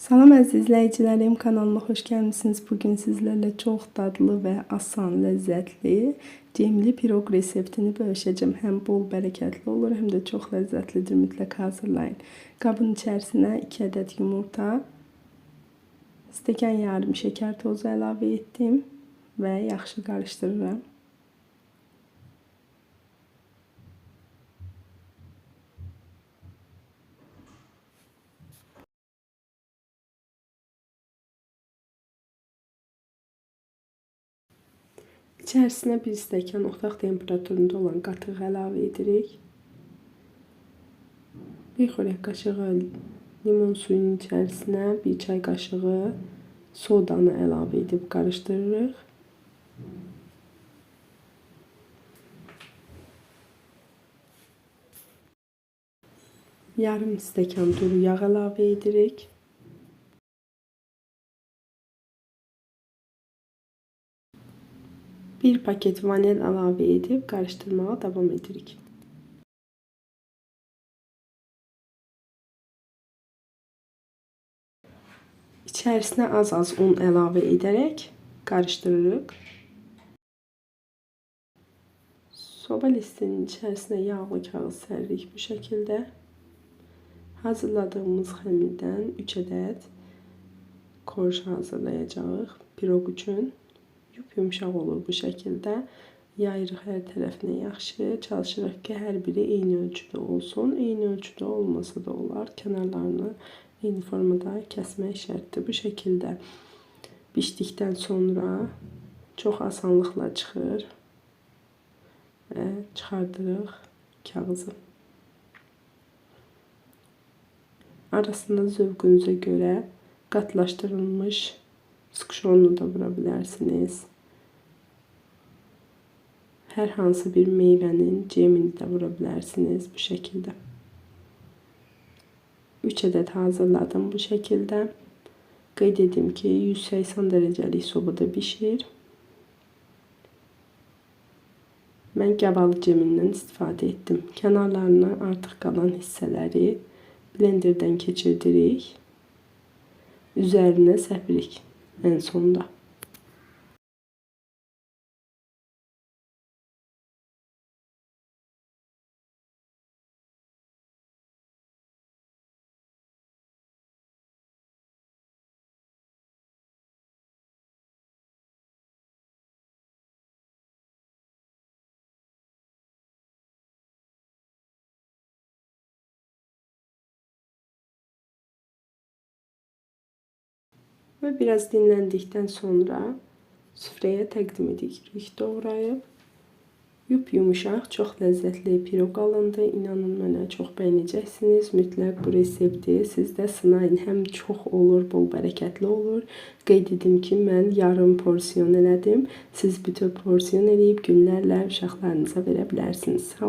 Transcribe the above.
Salam əziz kanalıma xoş gəlmisiniz. Bugün sizlərlə çox dadlı və asan, ləzzətli cemli piroq reseptini bölüşəcəm. Həm bol bərəkətli olur, həm də çox ləzzətlidir. Mütləq hazırlayın. Qabın içərisinə 2 ədəd yumurta, stəkan yarım şəkər tozu əlavə etdim və yaxşı qarışdırıram. İçərisinə bir stəkan otaq temperaturunda olan qatıq əlavə edirik. Bir xörək qaşığı limon suyunun içərisinə bir çay qaşığı sodanı əlavə edib qarışdırırıq. Yarım stəkan duru yağ əlavə edirik. Bir paket vanil əlavə edib qarışdırmağa davam edirik. İçərisinə az-az un əlavə edərək qarışdırırıq. Soba listinin içərisinə yağlı kağız səririk bu şəkildə. Hazırladığımız xəmirdən 3 ədəd korj hazırlayacağıq piroq üçün. Yumuşaq olur bu şəkildə. Yayırıq hər tərəfinə yaxşı. Çalışırıq ki, hər biri eyni ölçüdə olsun. Eyni ölçüdə olmasa da olar. Kənarlarını eyni formada kəsmək şərtdir. Bu şəkildə bişdikdən sonra çox asanlıqla çıxır və çıxardırıq kağızı. Arasında zövqünüzə görə qatlaşdırılmış skuşonlu da vura bilərsiniz. Hər hansı bir meyvənin cemini də vura bilərsiniz bu şəkildə. 3 ədəd hazırladım bu şəkildə. Qeyd edim ki, 180 dərəcəlik sobada bişir. Mən gəbalı cemindən istifadə etdim. Kənarlarına artıq qalan hissələri blenderdən keçirdirik. Üzərinə səpirik 很怂的。Ve biraz dinlendikten sonra süfrəyə təqdim edirik doğrayıb. Yup yumuşaq, çox ləzzətli piroq alındı. İnanın mənə çox bəyənəcəksiniz. Mütləq bu resepti siz də sınayın. Həm çox olur, bol bərəkətli olur. Qeyd edim ki, mən yarım porsiyon elədim. Siz bütöv porsiyon eləyib günlərlə uşaqlarınıza verə bilərsiniz. Sağ